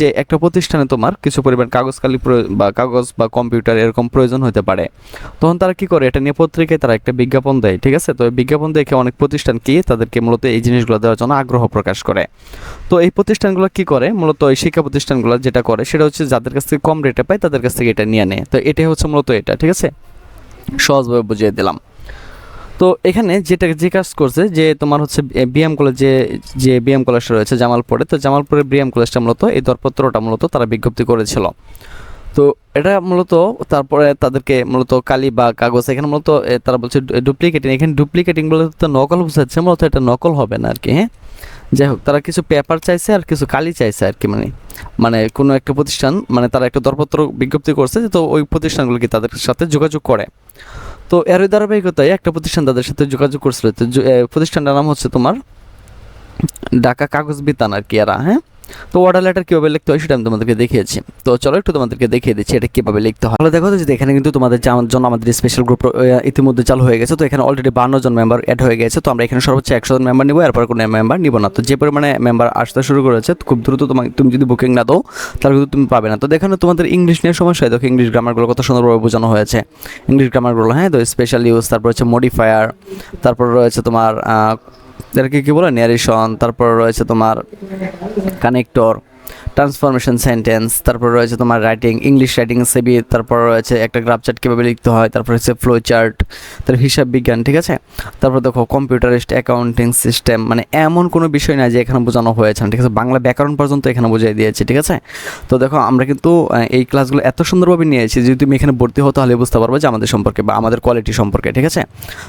যে একটা প্রতিষ্ঠানে তোমার কিছু পরিমাণ কাগজ কালি বা কাগজ বা কম্পিউটার এরকম প্রয়োজন হতে পারে। তখন তারা কি করে? এটা নিয়ে পত্রিকায় তারা একটা বিজ্ঞাপন দেয়, ঠিক আছে? তো এই বিজ্ঞাপন দেখে অনেক প্রতিষ্ঠান কি তাদেরকে মূলত এই জিনিসগুলো দেওয়ার জন্য আগ্রহ প্রকাশ করে। তো এই প্রতিষ্ঠানগুলো কি করে? মূলত এই শিক্ষা প্রতিষ্ঠানগুলো যেটা করে, সেটা হচ্ছে যাদের কাছ থেকে কম রেটে পায় তাদের কাছ থেকে এটা নিয়ে নেয়। তো এটাই হচ্ছে মূলত এটা, ঠিক আছে? সহজভাবে বুঝিয়ে দিলাম। তো এখানে যেটা যে কাজ করছে, যে তোমার হচ্ছে বিএম কলেজ যে যে বিএম কলেজটা রয়েছে জামালপুরে, তো জামালপুরের বিএম কলেজটা মূলত, এই দরপত্রটা মূলত তারা বিজ্ঞপ্তি করেছিল। তো এটা মূলত তারপরে তাদেরকে মূলত কালি বা কাগজ, এখানে মূলত তারা বলছে ডুপ্লিকেটিং। এখানে ডুপ্লিকেটিং বলে তো নকল বোঝাচ্ছে, মূলত এটা নকল হবে না আর কি হ্যাঁ? যাই হোক, তারা কিছু পেপার চাইছে আর কিছু কালি চাইছে আর কি মানে মানে কোনো একটা প্রতিষ্ঠান মানে তারা একটা দরপত্র বিজ্ঞপ্তি করছে যে তো ওই প্রতিষ্ঠানগুলো কি তাদের সাথে যোগাযোগ করে। তো এর ধারাবাহিকতায় একটা প্রতিষ্ঠান তাদের সাথে যোগাযোগ করছিল। প্রতিষ্ঠানটার নাম হচ্ছে তোমার ঢাকা কাগজ বিতান আর কি এরা হ্যাঁ? তো অর্ডার লেটার কীভাবে লিখতে হয় সেটা আমি তোমাদেরকে দেখিয়েছি। তো চলো একটু তোমাদেরকে দেখিয়ে দিচ্ছি এটা কীভাবে লিখতে হয়। তাহলে দেখো তো যে এখানে কিন্তু তোমাদের জন্য আমাদের স্পেশাল গ্রুপ ইতিমধ্যে চালু হয়ে গেছে। তো এখানে অলরেডি বান্ন জন মেম্বার অ্যাড হয়ে গেছে। তো আমরা এখানে সর্বোচ্চ একশো জন মেম্বার নিবো, এরপর কোনো মেম্বার নিব না। তো যে পরিমাণে মেম্বার আসতে শুরু করেছে, খুব দ্রুত তোমাকে, তুমি যদি বুকিং না দাও, তাহলে কিন্তু তুমি পাবে না। তো দেখানো তোমাদের ইংলিশ নিয়ে সমস্যা। দেখো ইংলিশ গ্রামারগুলো কত সুন্দরভাবে বোঝানো হয়েছে। ইংলিশ গ্রামারগুলো হ্যাঁ তো স্পেশাল ইউজ তারপর হচ্ছে মডিফায়ার তারপর রয়েছে তোমার কি কি বলে ন্যারেশন তারপর রয়েছে তোমার কানেক্টর ট্রান্সফরমেশন সেন্টেন্স তারপর রয়েছে তোমার রাইটিং ইংলিশ রাইটিং সেবি তারপর রয়েছে একটা গ্রাফ চার্ট কীভাবে লিখতে হয়, তারপর হচ্ছে ফ্লো চার্ট তারপর হিসাব বিজ্ঞান, ঠিক আছে? তারপর দেখো কম্পিউটারিস্ট অ্যাকাউন্টিং সিস্টেম মানে এমন কোনো বিষয় না যে এখানে বোঝানো হয়েছে ঠিক আছে? বাংলা ব্যাকরণ পর্যন্ত এখানে বুঝিয়ে দিয়েছে, ঠিক আছে? তো দেখো আমরা কিন্তু এই ক্লাসগুলো এত সুন্দরভাবে নিয়েছি যদি তুমি এখানে ভর্তি হও তাহলে বুঝতে পারব যে আমাদের সম্পর্কে বা আমাদের কোয়ালিটি সম্পর্কে, ঠিক আছে?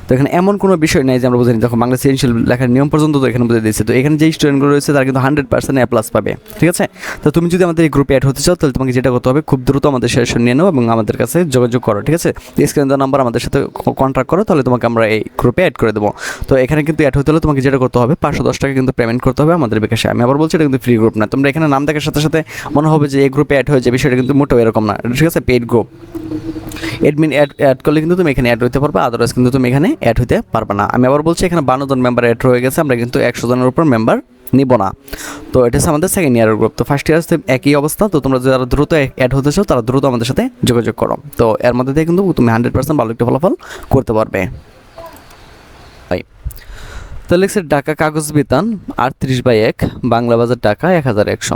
তো এখানে এমন কোনো বিষয় নেই যে আমরা বুঝিনি দেখো বাংলা সিরিয়াল লেখার নিয়ম পর্যন্ত তো এখানে বুঝে দিয়েছে। তো এখানে যেই স্টুডেন্টগুলো রয়েছে তারা কিন্তু হান্ড্রেড পার্সেন্ট এ প্লাস পাবে, ঠিক আছে? তো তুমি যদি আমাদের এই গ্রুপে অ্যাড হতে চাও, তাহলে তোমাকে যেটা করতে হবে, খুব দ্রুত আমাদের সেশন নিয়ে নাও এবং আমাদের কাছে যোগাযোগ করো, ঠিক আছে? স্ক্রিন দেওয়া নাম্বার আমাদের সাথে কন্ট্যাক্ট করো, তাহলে তোমাকে আমরা এই গ্রুপে অ্যাড করে দেবো। তো এখানে কিন্তু অ্যাড হতে হলে তোমাকে যেটা করতে হবে, পাঁচশো দশ টাকা কিন্তু পেমেন্ট করতে হবে আমাদের বিকাশে। আমি আবার বলছি, এটা কিন্তু ফ্রি গ্রুপ না। তোমরা এখানে নাম দেখার সাথে সাথে মনে হবে যে এই গ্রুপে অ্যাড হয়ে যাবে সেটা কিন্তু মোটেও এরকম না, ঠিক আছে? Paid group admin add add করলে কিন্তু তুমি এখানে অ্যাড হতে পারবে আদারওয়াইজ কিন্তু তুমি এখানে অ্যাড হতে পারবে না। আমি আবার বলছি, এখানে বান্ন জন মেম্বার অ্যাড হয়ে গেছে, আমরা কিন্তু একশো জনের উপর মেম্বার নিব না। তো এটা হচ্ছে আমাদের সেকেন্ড ইয়ারের গ্রুপ তো ফার্স্ট ইয়ার একই অবস্থা। তো তোমরা যারা দ্রুত অ্যাড হতে চাও, তারা দ্রুত আমাদের সাথে যোগাযোগ করো। তো এর মধ্যে দিয়ে কিন্তু তুমি হান্ড্রেড পার্সেন্ট ভালো একটা ফলাফল করতে পারবে। তো লিখছে ঢাকা কাগজ বিতান, আটত্রিশ বাই এক, বাংলা বাজার টাকা এক হাজার একশো।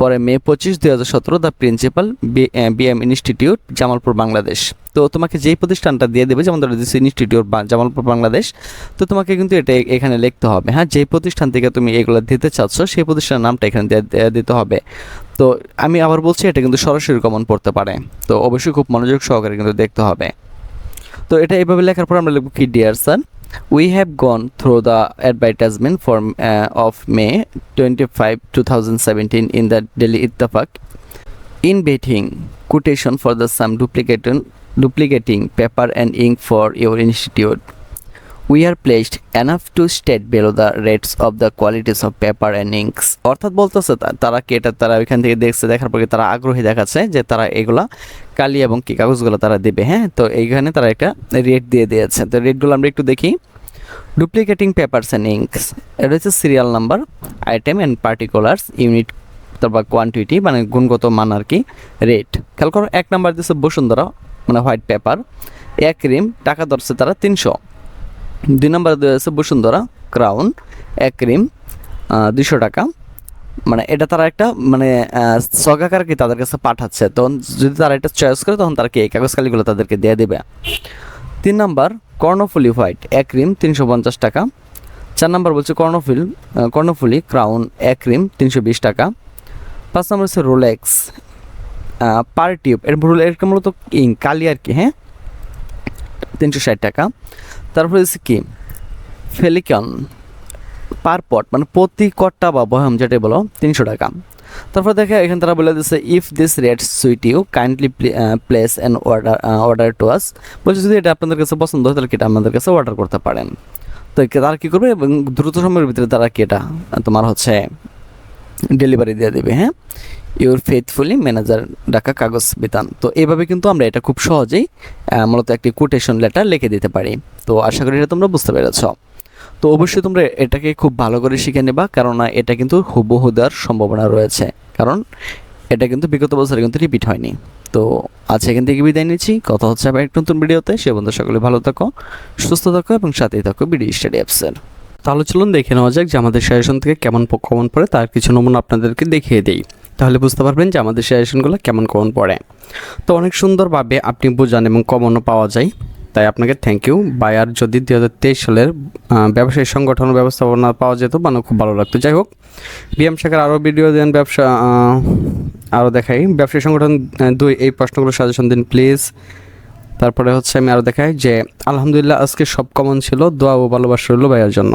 পরে মে পঁচিশ, দুই হাজার সতেরো, the principal BM institute, Jamalpur, Bangladesh. তো তোমাকে যেই প্রতিষ্ঠানটা দিয়ে দেবে যেমন ধরো দিস ইনস্টিটিউট জামালপুর, বাংলাদেশ, তো তোমাকে কিন্তু এটা এখানে লিখতে হবে। হ্যাঁ যেই প্রতিষ্ঠান থেকে তুমি এগুলো দিতে চাচ্ছ, সেই প্রতিষ্ঠানের নামটা এখানে দিতে হবে। তো আমি আবার বলছি, এটা কিন্তু সরাসরি কমন পড়তে পারে। তো অবশ্যই খুব মনোযোগ সহকারে কিন্তু দেখতে হবে। তো এটা এইভাবে লেখার পর আমরা লিখব কি dear sir gone through the advertisement for of May twenty five two thousand seventeen in the daily Ittefaq in betting quotation for the some duplicating duplicating paper and ink for your institute we are placed enough to state below the rates of the qualities of paper and inks অর্থাৎ বলতেছে তারা কি এটা তারা ওইখান থেকে দেখছে, দেখার পরে তারা আগ্রহী দেখাচ্ছে যে তারা এগুলা কালি এবং কি কাগজগুলো তারা দেবে হ্যাঁ? তো এইখানে তারা একটা রেট দিয়ে দিয়েছে। তো রেটগুলো আমরা একটু দেখি। ডুপ্লিকেটিং পেপারস অ্যান্ড ইঙ্কস এটা হচ্ছে serial number item and particulars unit তারপর কোয়ান্টিটি মানে গুণগত মান আর কি রেট খেয়াল করো, এক নাম্বার দিচ্ছে বসুন্ধরা মানে হোয়াইট পেপার এক রিম টাকা ধরছে তারা তিনশো। দুই নাম্বার দিয়েছে বসুন্ধরা ক্রাউন এক রিম দুশো টাকা। মানে এটা তারা একটা মানে সগাকার কি তাদের কাছে পাঠাচ্ছে। তখন যদি তারা এটা চয়েস করে, তখন তারা কি এই কাগজ কালিগুলো তাদেরকে দিয়ে দেবে? তিন নাম্বার, কর্ণফুলি হোয়াইট এক রিম, তিনশো পঞ্চাশ টাকা। চার নাম্বার বলছে কর্ণফুল কর্ণফুলি ক্রাউন এক রিম, তিনশো বিশ টাকা। পাঁচ নাম্বার হচ্ছে রোলেক্স পার টিউব। এর রোল এর মূলত কালি আর কি হ্যাঁ? তিনশো ষাট টাকা। তারপরে হচ্ছে কি? ফেলিকন পার পট মানে প্রতি কট্টা বা বহম যেটা বলো, তিনশো টাকা। তারপর দেখে এখানে তারা বলে দিচ্ছে if this rate suit you kindly place and order order to us বলছে, যদি এটা আপনাদের কাছে পছন্দ হয়, তাহলে এটা আমাদের কাছে অর্ডার করতে পারেন? তো তারা কী করবে এবং দ্রুত সময়ের ভিতরে তারা কি এটা তোমার হচ্ছে ডেলিভারি দিয়ে দেবে হ্যাঁ? ইউর ফেথফুলি ম্যানেজার ডাকা কাগজ বিতান। তো এভাবে কিন্তু আমরা এটা খুব সহজেই মূলত একটি কোটেশন লেটার লিখে দিতে পারি। তো আশা করি এটা তোমরা বুঝতে পেরেছ। তো অবশ্যই তোমরা এটাকে খুব ভালো করে শিখে নেবা, কেননা এটা কিন্তু হুবহু দেওয়ার সম্ভাবনা রয়েছে। কারণ এটা কিন্তু বিগত বছরে কিন্তু রিপিট হয়নি। তো আজ এখান থেকে বিদায় নিচ্ছি। কথা হচ্ছে আবার এক নতুন ভিডিওতে। সে বন্ধু সকলে ভালো থাকো, সুস্থ থাকো এবং সাথেই থাকো বিডি স্টাডি অ্যাপসের তাহলে চলুন দেখে নেওয়া যাক যে আমাদের সাজেশন থেকে কেমন কমন পড়ে, তার কিছু নমুনা আপনাদেরকে দেখিয়ে দিই। তাহলে বুঝতে পারবেন যে আমাদের সাজেশনগুলো কেমন কমন পড়ে। তো অনেক সুন্দরভাবে আপনি বোঝান এবং কমনও পাওয়া যায়। তাই আপনাকে থ্যাংক ইউ বায়ার যদি দুই হাজার তেইশ সালের ব্যবসায়ী সংগঠন ব্যবস্থাপনা পাওয়া যেত মানে খুব ভালো লাগতো। যাই হোক, বিএম শাখার আরও ভিডিও দেন, ব্যবসা আরও দেখাই। ব্যবসায়ী সংগঠন দুই, এই প্রশ্নগুলো সাজেশন দিন প্লিজ তারপরে হচ্ছে আমি আরও দেখাই যে, আলহামদুলিল্লাহ, আজকে সব কমন ছিল। দোয়া ও ভালোবাসা রইল ভাইয়ার জন্য।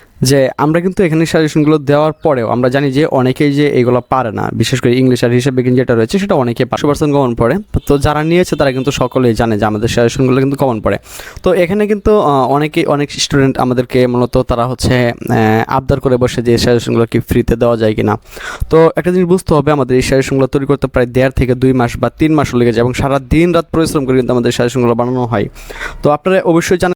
যে আমরা কিন্তু এখানে সাজেশনগুলো দেওয়ার পরেও আমরা জানি যে অনেকেই যে এগুলো পারে না। বিশেষ করে ইংলিশ আর হিসেবে বিজ্ঞান যেটা রয়েছে সেটা অনেকে পাঁচশো পার্সেন্ট কমন পড়ে। তো যারা নিয়েছে তারা কিন্তু সকলেই জানে যে আমাদের সাজেশনগুলো কিন্তু কমন পড়ে। তো এখানে কিন্তু অনেকেই, অনেক স্টুডেন্ট আমাদেরকে মূলত তারা হচ্ছে আবদার করে বসে যে সাজেশনগুলো কি ফ্রিতে দেওয়া যায় কিনা। তো একটা জিনিস বুঝতে হবে, আমাদের এই সাজেশনগুলো তৈরি করতে প্রায় দেড় থেকে দুই মাস বা তিন মাসও লেগে যায় এবং সারা দিন রাত পরিশ্রম করে কিন্তু আমাদের সাজেশনগুলো বানানো হয়। তো আপনারা অবশ্যই জানেন